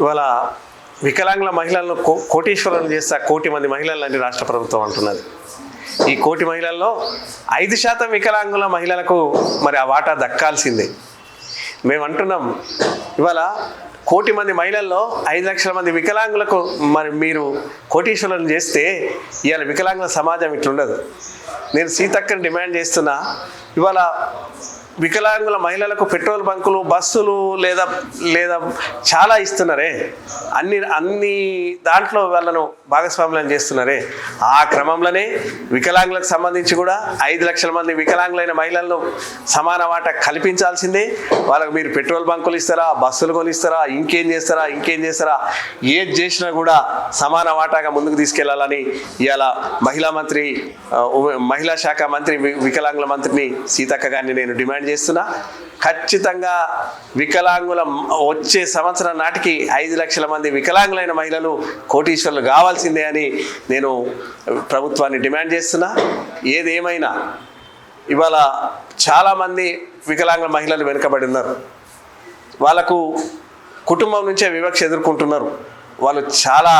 ఇవాళ వికలాంగుల మహిళలను కో కోటీశ్వరులను చేస్తే కోటి మంది మహిళలని రాష్ట్ర ప్రభుత్వం అంటున్నది. ఈ కోటి మహిళల్లో ఐదు శాతం వికలాంగుల మహిళలకు మరి ఆ వాటా దక్కాల్సిందే. మేము అంటున్నాం ఇవాళ కోటి మంది మహిళల్లో ఐదు లక్షల మంది వికలాంగులకు మరి మీరు కోటీశ్వరులను చేస్తే ఇవాళ వికలాంగుల సమాజం ఇట్లుండదు. నేను సీతక్కని డిమాండ్ చేస్తున్నా ఇవాళ వికలాంగుల మహిళలకు పెట్రోల్ బంకులు బస్సులు లేదా లేదా చాలా ఇస్తున్నారే. అన్ని అన్ని దాంట్లో వాళ్ళను భాగస్వాములను చేస్తున్నారే. ఆ క్రమంలోనే వికలాంగులకు సంబంధించి కూడా ఐదు లక్షల మంది వికలాంగులైన మహిళలను సమాన వాటా కల్పించాల్సిందే. వాళ్ళకు మీరు పెట్రోల్ బంకులు ఇస్తారా బస్సులు కొనిస్తారా ఇంకేం చేస్తారా ఇంకేం చేస్తారా ఏది చేసినా కూడా సమాన వాటాగా ముందుకు తీసుకెళ్ళాలని ఇవాళ మహిళా మంత్రి మహిళా శాఖ మంత్రి వికలాంగుల మంత్రిని సీతక్క గారిని నేను డిమాండ్ చేస్తున్నా. ఖచ్చితంగా వికలాంగుల వచ్చే సంవత్సరం నాటికి ఐదు లక్షల మంది వికలాంగులైన మహిళలు కోటీశ్వరులు కావాల్సిందే అని నేను ప్రభుత్వాన్ని డిమాండ్ చేస్తున్నా. ఏదేమైనా ఇవాళ చాలామంది వికలాంగుల మహిళలు వెనుకబడి ఉన్నారు. వాళ్ళకు కుటుంబం నుంచే వివక్ష ఎదుర్కొంటున్నారు. వాళ్ళు చాలా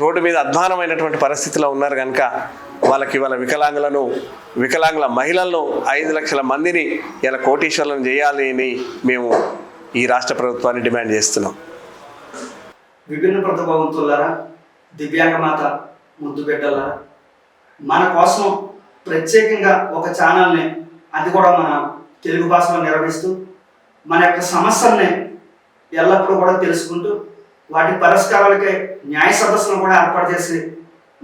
రోడ్డు మీద అధ్వానమైనటువంటి పరిస్థితిలో ఉన్నారు కనుక వాళ్ళకి ఇవాళ వికలాంగులను వికలాంగుల మహిళలను ఐదు లక్షల మందిని ఇలా కోటీశ్వరులను చేయాలి అని మేము ఈ రాష్ట్ర ప్రభుత్వాన్ని డిమాండ్ చేస్తున్నాం. విభిన్న ప్రతిభావంతులారా దివ్యాంగ మాత ముద్దు బిడ్డలారా మన కోసం ప్రత్యేకంగా ఒక ఛానల్ని అది కూడా మన తెలుగు భాషలో నిర్వహిస్తూ మన యొక్క సమస్యల్ని ఎల్లప్పుడూ కూడా తెలుసుకుంటూ వాటి పరిష్కారాలకే న్యాయ సదస్సును కూడా ఏర్పాటు చేసి